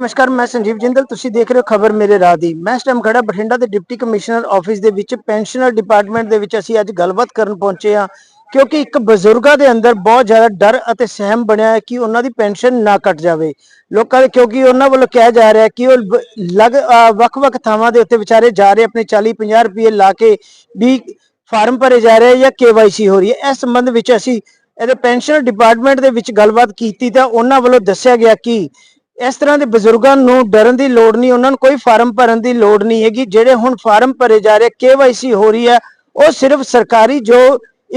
ਨਮਸਕਾਰ, ਮੈਂ ਸੰਜੀਵ ਜਿੰਦਲ, ਤੁਸੀਂ ਦੇਖ ਰਹੇ ਹੋ ਖਬਰ ਮੇਰੇ ਰਾਹ ਦੀ। ਮੈਂ ਇਸ ਟਾਈਮ ਖੜਾ ਬਠਿੰਡਾ ਦੇ ਡਿਪਟੀ ਕਮਿਸ਼ਨਰ ਆਫਿਸ ਦੇ ਵਿੱਚ, ਪੈਨਸ਼ਨਰ ਡਿਪਾਰਟਮੈਂਟ ਦੇ ਵਿੱਚ ਅਸੀਂ ਅੱਜ ਗੱਲਬਾਤ ਕਰਨ ਪਹੁੰਚੇ ਹਾਂ, ਕਿਉਂਕਿ ਇੱਕ ਬਜ਼ੁਰਗਾਂ ਦੇ ਅੰਦਰ ਬਹੁਤ ਜ਼ਿਆਦਾ ਡਰ ਅਤੇ ਸਹਿਮ ਬਣਿਆ ਹੈ ਕਿ ਉਹਨਾਂ ਦੀ ਪੈਨਸ਼ਨ ਨਾ ਕੱਟ ਜਾਵੇ। ਲੋਕਾਂ ਦੇ ਕਿਉਂਕਿ ਉਹਨਾਂ ਵੱਲੋਂ ਕਿਹਾ ਜਾ ਰਿਹਾ ਕਿ ਉਹ ਲਗ ਵੱਖ-ਵੱਖ ਥਾਵਾਂ ਦੇ ਉੱਤੇ ਵਿਚਾਰੇ ਜਾ ਰਹੇ, ਆਪਣੇ 40-50 ਰੁਪਏ ਲਾ ਕੇ ਵੀ ਫਾਰਮ ਭਰੇ ਜਾ ਰਹੇ ਜਾਂ ਕੇਵਾਈਸੀ ਹੋ ਰਹੀ ਹੈ। ਇਸ ਸੰਬੰਧ ਵਿੱਚ ਅਸੀਂ ਇਹਦੇ ਪੈਨਸ਼ਨ ਡਿਪਾਰਟਮੈਂਟ ਦੇ ਵਿੱਚ ਗੱਲਬਾਤ ਕੀਤੀ ਤਾਂ ਉਹਨਾਂ ਵੱਲੋਂ ਦੱਸਿਆ ਗਿਆ ਕਿ ਇਸ ਤਰ੍ਹਾਂ ਦੇ ਬਜ਼ੁਰਗਾਂ ਨੂੰ ਡਰਨ ਦੀ ਲੋੜ ਨਹੀਂ, ਉਹਨਾਂ ਨੂੰ ਕੋਈ ਫਾਰਮ ਭਰਨ ਦੀ ਲੋੜ ਨਹੀਂ ਹੈਗੀ। ਜਿਹੜੇ ਹੁਣ ਫਾਰਮ ਭਰੇ ਜਾ ਰਹੇ ਕੇਵਾਈਸੀ ਹੋ ਰਹੀ ਹੈ, ਉਹ ਸਿਰਫ ਸਰਕਾਰੀ ਜੋ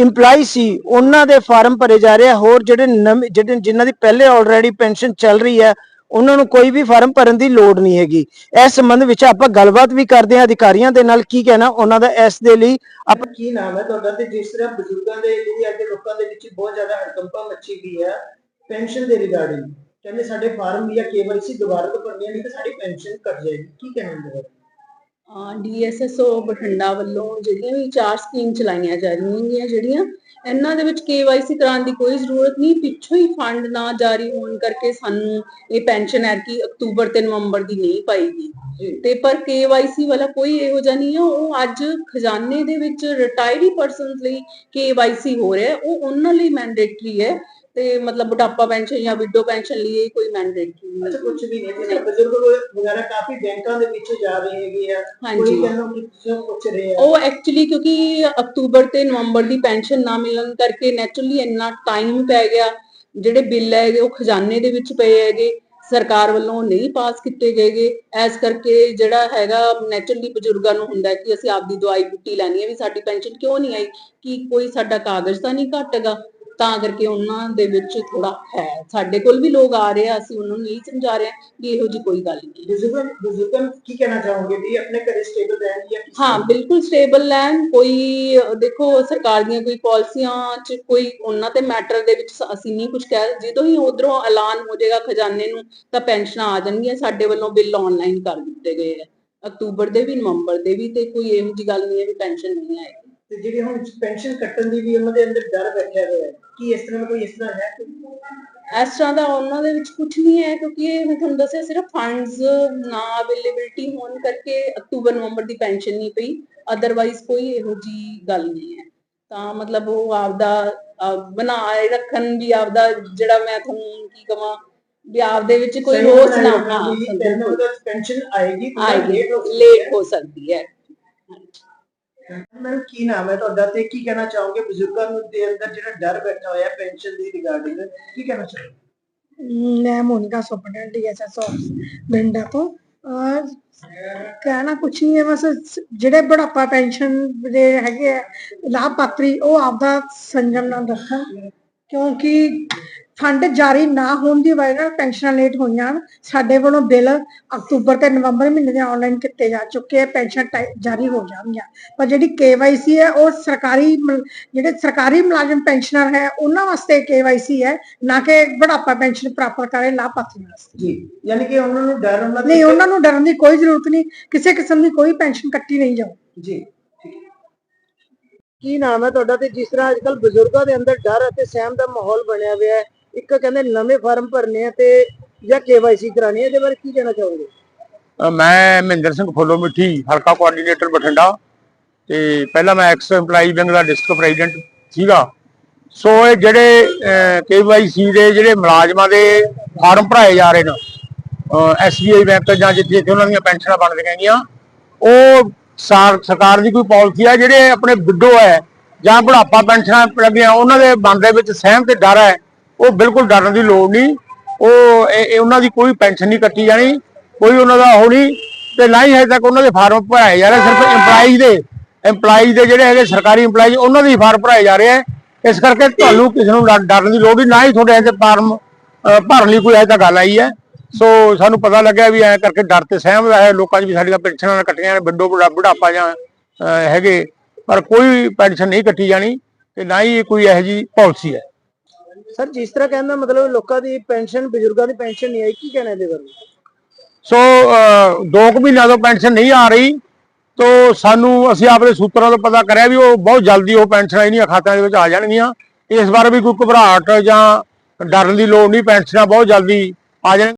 EMPLOYE ਸੀ, ਉਹਨਾਂ ਦੇ ਫਾਰਮ ਭਰੇ ਜਾ ਰਹੇ ਹੋਰ ਜਿਹੜੇ ਜਿਹੜੇ ਜਿਨ੍ਹਾਂ ਦੀ ਪਹਿਲੇ ਆਲਰੇਡੀ ਪੈਨਸ਼ਨ ਚੱਲ ਰਹੀ ਹੈ, ਉਹਨਾਂ ਨੂੰ ਕੋਈ ਵੀ ਫਾਰਮ ਭਰਨ ਦੀ ਲੋੜ ਨਹੀਂ ਹੈਗੀ। ਇਸ ਸੰਬੰਧ ਵਿੱਚ ਆਪਾਂ ਗੱਲਬਾਤ ਵੀ ਕਰਦੇ ਹਾਂ ਅਧਿਕਾਰੀਆਂ ਦੇ ਨਾਲ, ਕੀ ਕਹਿਣਾ ਉਹਨਾਂ ਦਾ ਇਸ ਦੇ ਲਈ। ਆਪਾਂ ਕੀ ਨਾਮ ਹੈ ਤੁਹਾਡਾ? ਤੇ ਜਿਸ ਤਰ੍ਹਾਂ ਬਜ਼ੁਰਗਾਂ ਦੇ ਜਿਹੜੀ ਅੱਜ ਲੋਕਾਂ ਦੇ ਵਿੱਚ ਬਹੁਤ ਜ਼ਿਆਦਾ ਹੜਕੰਪਾ ਮੱਚੀ ਗਈ ਹੈ ਪੈਨਸ਼ਨ ਦੇ ਰਿਗਾਰਡਿੰਗ ਕਹਿੰਦੇ ਸਾਡੇ ਫਾਰਮ ਜਾਂ ਕੇਵਾਈਸੀ ਦੁਬਾਰਾ ਤੋਂ ਭਰਨੀ ਹੈ ਨਹੀਂ ਤਾਂ ਸਾਡੀ ਪੈਨਸ਼ਨ ਕੱਟ ਜਾਏਗੀ। ਕੀ ਕਹਿਣਾ ਬਾਰੇ ਡੀਐਸਐਸਓ ਬਠਿੰਡਾ ਵੱਲੋਂ ਜਿਹੜੀਆਂ ਵੀ ਚਾਰ ਸਕੀਮ ਚਲਾਈਆਂ ਜਾ ਰਹੀਆਂ ਨੇ ਜਿਹੜੀਆਂ ਇਹਨਾਂ ਦੇ ਵਿੱਚ ਕੇਵਾਈਸੀ ਕਰਾਉਣ ਦੀ ਕੋਈ ਜ਼ਰੂਰਤ ਨਹੀਂ ਪਿੱਛੋਂ ਹੀ ਫੰਡ ਨਾ ਜਾਰੀ ਹੋਣ ਕਰਕੇ ਸਾਨੂੰ ਇਹ ਪੈਨਸ਼ਨ ਹੈ ਕਿ ਅਕਤੂਬਰ ਤੇ ਨਵੰਬਰ ਦੀ ਨਹੀਂ ਪਾਈਗੀ। ਤੇ ਪਰ ਕੇਵਾਈਸੀ ਵਾਲਾ ਕੋਈ ਇਹੋ ਜਿਹਾ ਨਹੀਂ ਹੈ ਉਹ ਅੱਜ ਖਜ਼ਾਨੇ ਦੇ ਵਿੱਚ ਰਿਟਾਇਰੀ ਪਰਸਨਸ ਲਈ ਕੇਵਾਈਸੀ ਹੋ ਰਿਹਾ ਹੈ ਉਹ ਉਹਨਾਂ ਲਈ ਮੈਂਡੇਟਰੀ ਹੈ ਤੇ ਮਤਲਬ ਬੁਢਾਪਾ ਪੈਨਸ਼ਨ ਜਾਂ ਵਿਡੋ ਪੈਨਸ਼ਨ ਲਈ ਕੋਈ ਮੈਂਡੇਟਰੀ ਅੱਛਾ ਨਹੀਂ ਕੁਝ ਵੀ ਨਹੀਂ ਜਿਹੜੇ ਬਜ਼ੁਰਗ ਵਗੈਰਾ ਕਾਫੀ ਬੈਂਕਾਂ ਦੇ ਵਿੱਚ ਜਾ ਰਹੇ ਹੈਗੇ ਆ। ਕੋਈ ਹਾਂਜੀ ਕਹਿੰਦਾ ਕਿ ਤੁਸੀਂ ਪੁੱਛ ਰਹੇ ਆ। ਉਹ ਐਕਚੁਅਲੀ ਕਿਉਂਕਿ ਅਕਤੂਬਰ ਤੇ ਨਵੰਬਰ ਦੀ ਪੈਨਸ਼ਨ ਨਾ ਮਿਲਣ ਕਰਕੇ ਨੈਚੁਰਲੀ ਇੰਨਾ ਟਾਈਮ ਪੈ ਗਿਆ। ਜਿਹੜੇ ਬਿੱਲ ਹੈਗੇ ਉਹ ਖਜ਼ਾਨੇ ਦੇ ਵਿੱਚ ਪਏ ਹੈਗੇ। ਸਰਕਾਰ ਵੱਲੋਂ ਨਹੀਂ ਪਾਸ ਕੀਤੇ ਗਏਗੇ। ਐਸ ਕਰਕੇ ਜਿਹੜਾ ਹੈਗਾ ਨੈਚੁਰਲੀ ਬਜ਼ੁਰਗਾਂ ਨੂੰ ਹੁੰਦਾ ਕਿ ਅਸੀਂ ਆਪਦੀ ਦਵਾਈ ਬੁੱਟੀ ਲੈਣੀ ਹੈ ਵੀ ਸਾਡੀ ਪੈਨਸ਼ਨ ਕਿਉਂ ਨਹੀਂ ਆਈ? ਕਿ ਕੋਈ ਸਾਡਾ ਕਾਗਜ਼ ਤਾਂ ਨਹੀਂ ਘਟੇਗਾ ਤਾਂ ਕਰਕੇ ਉਹਨਾਂ ਦੇ ਵਿੱਚ ਥੋੜਾ ਹੈ। ਸਾਡੇ ਕੋਲ ਵੀ ਲੋਕ ਆ ਰਹੇ ਆ ਅਸੀਂ ਉਹਨਾਂ ਨੂੰ ਨਹੀਂ ਸਮਝਾ ਰਹੇ ਹਾਂ ਕਿ ਇਹੋ ਜੀ ਕੋਈ ਗੱਲ ਨਹੀਂ ਹੈ। ਬਜ਼ੁਰਗ ਬਜ਼ੁਰਗਾਂ ਨੂੰ ਕੀ ਕਹਿਣਾ ਚਾਹੋਗੇ ਵੀ ਆਪਣੇ ਘਰੇ ਸਟੇਬਲ ਰਹਿਣ ਜਾਂ ਕਿਸ ਹਾਂ ਬਿਲਕੁਲ ਸਟੇਬਲ ਲੈਣ ਕੋਈ ਦੇਖੋ ਸਰਕਾਰ ਦੀਆਂ ਕੋਈ ਪਾਲਿਸੀਆਂ ਚ ਕੋਈ ਉਹਨਾਂ ਤੇ ਮੈਟਰ ਦੇ ਵਿੱਚ ਅਸੀਂ ਨਹੀਂ ਕੁਝ ਕਹਿ ਜਦੋਂ ਹੀ ਉਧਰੋਂ ਐਲਾਨ ਹੋ ਜਾਏਗਾ ਖਜ਼ਾਨੇ ਨੂੰ ਤਾਂ ਪੈਨਸ਼ਨਾਂ ਆ ਜਾਣਗੀਆਂ। ਸਾਡੇ ਵੱਲੋਂ ਬਿੱਲ ਆਨਲਾਈਨ ਕਰ ਦਿੱਤੇ ਗਏ ਆ। ਅਕਤੂਬਰ ਦੇ ਵੀ ਨਵੰਬਰ ਦੇ ਵੀ ਤੇ ਕੋਈ ਇਹੋ ਜੀ ਗੱਲ ਨਹੀਂ ਹੈ ਵੀ ਪੈਨਸ਼ਨ ਨਹੀਂ ਆਏਗੀ। ਤੇ ਜਿਹੜੀ ਹੁਣ ਪੈਨਸ਼ਨ ਕੱਟਣ ਦੀ ਵੀ ਉਹਨਾਂ ਦੇ ਅੰਦਰ ਡਰ ਬੈਠਿਆ ਹੋਇਆ ਹੈ। ਕੀ ਇਸ ਤਰ੍ਹਾਂ ਕੋਈ ਇਸ ਤਰ੍ਹਾਂ ਹੈ ਕੋਈ? ਇਸ ਤਰ੍ਹਾਂ ਦਾ ਉਹਨਾਂ ਦੇ ਵਿੱਚ ਕੁਝ ਨਹੀਂ ਹੈ ਕਿਉਂਕਿ ਇਹ ਮੈਂ ਤੁਹਾਨੂੰ ਦੱਸਿਆ ਸਿਰਫ ਫੰਡਸ ਨਾ ਅਵੇਲੇਬਿਲਟੀ ਹੋਣ ਕਰਕੇ ਅਕਤੂਬਰ ਨਵੰਬਰ ਦੀ ਪੈਨਸ਼ਨ ਨਹੀਂ ਪਈ। ਅਦਰਵਾਈਜ਼ ਕੋਈ ਇਹੋ ਜੀ ਗੱਲ ਨਹੀਂ ਹੈ। ਤਾਂ ਮਤਲਬ ਉਹ ਆਪਦਾ ਬਣਾਏ ਰੱਖਣ ਵੀ ਆਪਦਾ ਜਿਹੜਾ ਮੈਂ ਤੁਹਾਨੂੰ ਕੀ ਕਵਾਂ ਵੀ ਆਪਦੇ ਵਿੱਚ ਕੋਈ ਰੋਸ ਨਾ ਹਾਂ ਪੈਨਸ਼ਨ ਆਏਗੀ ਲੇਟ ਹੈ। ਹੋ ਸਕਦੀ ਹੈ। ਮੈਮ ਕੀ ਨਾਮ ਹੈ ਤੁਹਾਡਾ ਤੇ ਕੀ ਕਹਿਣਾ ਚਾਹੋਗੇ ਬਜ਼ੁਰਗਾਂ ਨੂੰ ਦੇ ਅੰਦਰ ਜਿਹੜਾ ਡਰ ਬੈਠਾ ਹੋਇਆ ਪੈਨਸ਼ਨ ਦੀ ਰਿਗਾਰਡਿੰਗ ਕੀ ਕਹਿਣਾ ਚਾਹੋਗੇ? ਮੈਂ ਮੋਨਿਕਾ ਸੁਪਰਡੈਂਟ ਡੀਐਸਐਸ ਬਿੰਡਾ ਤੋਂ। ਅਹ, ਕਹਿਣਾ ਕੁਛ ਨਹੀਂ ਹੈ, ਬਸ ਜਿਹੜੇ ਬੁਢਾਪਾ ਪੈਨਸ਼ਨ ਦੇ ਹੈਗੇ ਆ, ਲਾਭਪਾਤਰੀ, ਉਹ ਆਪਦਾ ਸੰਜਮ ਨਾਲ ਰੱਖਣ। ਕਿਉਂਕਿ ਫੰਡ ਜਾਰੀ ਨਾ ਹੋਣ ਦੀ ਵਜ੍ਹਾ ਨਾਲ ਪੈਨਸ਼ਨਾਂ ਲੇਟ ਹੋਈਆਂ ਹਨ। ਸਾਡੇ ਵੱਲੋਂ ਬਿੱਲ ਅਕਤੂਬਰ ਤੇ ਨਵੰਬਰ ਮਹੀਨੇ ਦੇ ਆਨਲਾਈਨ ਕੀਤੇ ਜਾ ਚੁੱਕੇ ਆ ਪੈਨਸ਼ਨ ਜਾਰੀ ਹੋ ਜਾਣਗੀਆਂ ਪਰ ਜਿਹੜੀ ਕੇਵਾਈਸੀ ਹੈ ਉਹ ਸਰਕਾਰੀ ਜਿਹੜੇ ਸਰਕਾਰੀ ਮੁਲਾਜ਼ਮ ਪੈਨਸ਼ਨਰ ਹੈ ਉਹਨਾਂ ਵਾਸਤੇ ਕੇਵਾਈਸੀ ਹੈ ਨਾ ਕਿ ਬੁਢਾਪਾ ਪੈਨਸ਼ਨ ਪ੍ਰਾਪਤ ਕਰੇ ਲਾਭਪਾਤਰੀ ਵਾਸਤੇ ਜੀ ਯਾਨੀ ਕਿ ਉਹਨਾਂ ਨੂੰ ਡਰ ਉਹਨਾਂ ਨਹੀਂ ਉਹਨਾਂ ਨੂੰ ਡਰਨ ਦੀ ਕੋਈ ਜ਼ਰੂਰਤ ਨਹੀਂ ਕਿਸੇ ਕਿਸਮ ਦੀ ਕੋਈ ਪੈਨਸ਼ਨ ਕੱਟੀ ਨਹੀਂ ਜਾਊ ਜੀ ਹੈ। ਕੀ ਨਾਮ ਹੈ ਤੁਹਾਡਾ ਤੇ ਜਿਸ ਤਰ੍ਹਾਂ ਅੱਜਕੱਲ ਬਜ਼ੁਰਗਾਂ ਦੇ ਅੰਦਰ ਡਰ ਅਤੇ ਸਹਿਮ ਦਾ ਮਾਹੌਲ ਬਣਿਆ ਹੋਇਆ ਹੈ ਇੱਕ ਕਹਿੰਦੇ ਨਵੇਂ ਫਾਰਮ ਭਰਨੇ ਆ ਤੇ ਜਾਂ ਕੇਵਾਈਸੀ ਕਰਾਣੀ ਹੈ ਇਹਦੇ ਬਾਰੇ ਕੀ ਕਹਿਣਾ ਚਾਹੋਗੇ? ਮੈਂ ਮਹਿੰਦਰ ਸਿੰਘ ਫੁੱਲੋ ਮਿੱਠੀ, ਹਲਕਾ ਕੋਆਰਡੀਨੇਟਰ ਬਠਿੰਡਾ। ਤੇ ਪਹਿਲਾਂ ਮੈਂ ਐਕਸ ਐਮਪਲਾਈ ਵਿੰਗ ਦਾ ਡਿਸਟ੍ਰਿਕਟ ਪ੍ਰੈਜ਼ੀਡੈਂਟ ਸੀਗਾ। ਸੋ ਇਹ ਜਿਹੜੇ ਕੇਵਾਈਸੀ ਦੇ ਜਿਹੜੇ ਮੁਲਾਜ਼ਮਾਂ ਦੇ ਫਾਰਮ ਭਰਾਏ ਜਾ ਰਹੇ ਨੇ ਐਸਬੀਆਈ ਬੈਂਕ ਜਾਂ ਜਿੱਥੇ ਉਹਨਾਂ ਦੀਆਂ ਪੈਨਸ਼ਨਾਂ ਬਣਦੀਆਂ ਹੈਗੀਆਂ, ਉਹ ਸਰਕਾਰ ਦੀ ਕੋਈ ਪਾਲਿਸੀ ਆ, ਜਿਹੜੇ ਆਪਣੇ ਵਿਡੋ ਹੈ ਜਾਂ ਬੁਢਾਪਾ ਪੈਨਸ਼ਨਾਂ ਲੱਗੀਆਂ, ਉਹਨਾਂ ਦੇ ਬਣਦੇ ਵਿੱਚ ਸਹਿਮ ਤੇ ਡਰ ਹੈ ਉਹ ਬਿਲਕੁਲ ਡਰਨ ਦੀ ਲੋੜ ਨਹੀਂ। ਉਹ ਇਹ- ਉਹਨਾਂ ਦੀ ਕੋਈ ਪੈਨਸ਼ਨ ਨਹੀਂ ਕੱਟੀ ਜਾਣੀ, ਕੋਈ ਉਹਨਾਂ ਦਾ ਉਹ ਨਹੀਂ। ਤੇ ਨਾ ਹੀ ਹਜੇ ਤੱਕ ਉਹਨਾਂ ਦੇ ਫਾਰਮ ਭਰਾਏ ਜਾ ਰਹੇ, ਸਿਰਫ EMPLOYE ਦੇ EMPLOYE ਦੇ ਜਿਹੜੇ ਹੈਗੇ ਸਰਕਾਰੀ EMPLOYE ਉਹਨਾਂ ਦੇ ਫਾਰਮ ਭਰਾਏ ਜਾ ਰਹੇ ਆ। ਇਸ ਕਰਕੇ ਤੁਹਾਨੂੰ ਕਿਸੇ ਨੂੰ ਡਰਨ ਦੀ ਲੋੜ ਨਹੀਂ, ਨਾ ਹੀ ਤੁਹਾਡੇ ਇਹਦੇ ਫਾਰਮ ਭਰਨ ਲਈ ਕੋਈ ਐਸਾ ਤੱਕ ਗੱਲ ਆਈ ਹੈ। ਸੋ ਸਾਨੂੰ ਪਤਾ ਲੱਗਿਆ ਵੀ ਐ ਕਰਕੇ ਡਰ ਤੇ ਸਹਿਮ ਹੈ, ਲੋਕਾਂ 'ਚ ਵੀ ਸਾਡੀਆਂ ਪੈਨਸ਼ਨਾਂ ਨਾ ਕੱਟੀਆਂ ਨੇ ਵੱਡੋ ਬੁਢਾ- ਬੁਢਾਪਾ ਜਾਂ ਹੈਗੇ। ਪਰ ਕੋਈ ਪੈਨਸ਼ਨ ਨਹੀਂ ਕੱਟੀ ਜਾਣੀ, ਤੇ ਨਾ ਹੀ ਕੋਈ ਇਹੋ ਜਿਹੀ ਪਾਲਿਸੀ ਹੈ। ਸਰ, ਜਿਸ ਤਰ੍ਹਾਂ ਕਹਿੰਦਾ, ਮਤਲਬ ਲੋਕਾਂ ਦੀ ਪੈਨਸ਼ਨ, ਬਜ਼ੁਰਗਾਂ ਦੀ ਪੈਨਸ਼ਨ ਨਹੀਂ ਆਈ, ਕੀ ਕਹਿਣਾ ਇਹਦੇ ਬਾਰੇ? ਸੋ ਦੋ ਕੁ ਮਹੀਨਿਆਂ ਤੋਂ ਪੈਨਸ਼ਨ ਨਹੀਂ ਆ ਰਹੀ, ਤੋ ਸਾਨੂੰ, ਅਸੀਂ ਆਪਣੇ ਸੂਤਰਾਂ ਤੋਂ ਪਤਾ ਕਰਿਆ ਵੀ ਉਹ ਬਹੁਤ ਜਲਦੀ ਉਹ ਪੈਨਸ਼ਨਾਂ ਇਹਨੀਆਂ ਖਾਤਿਆਂ ਦੇ ਵਿੱਚ ਆ ਜਾਣਗੀਆਂ। ਇਸ ਬਾਰੇ ਵੀ ਕੋਈ ਘਬਰਾਹਟ ਜਾਂ ਡਰਨ ਦੀ ਲੋੜ ਨਹੀਂ, ਪੈਨਸ਼ਨਾਂ ਬਹੁਤ ਜਲਦੀ ਆ ਜਾਣ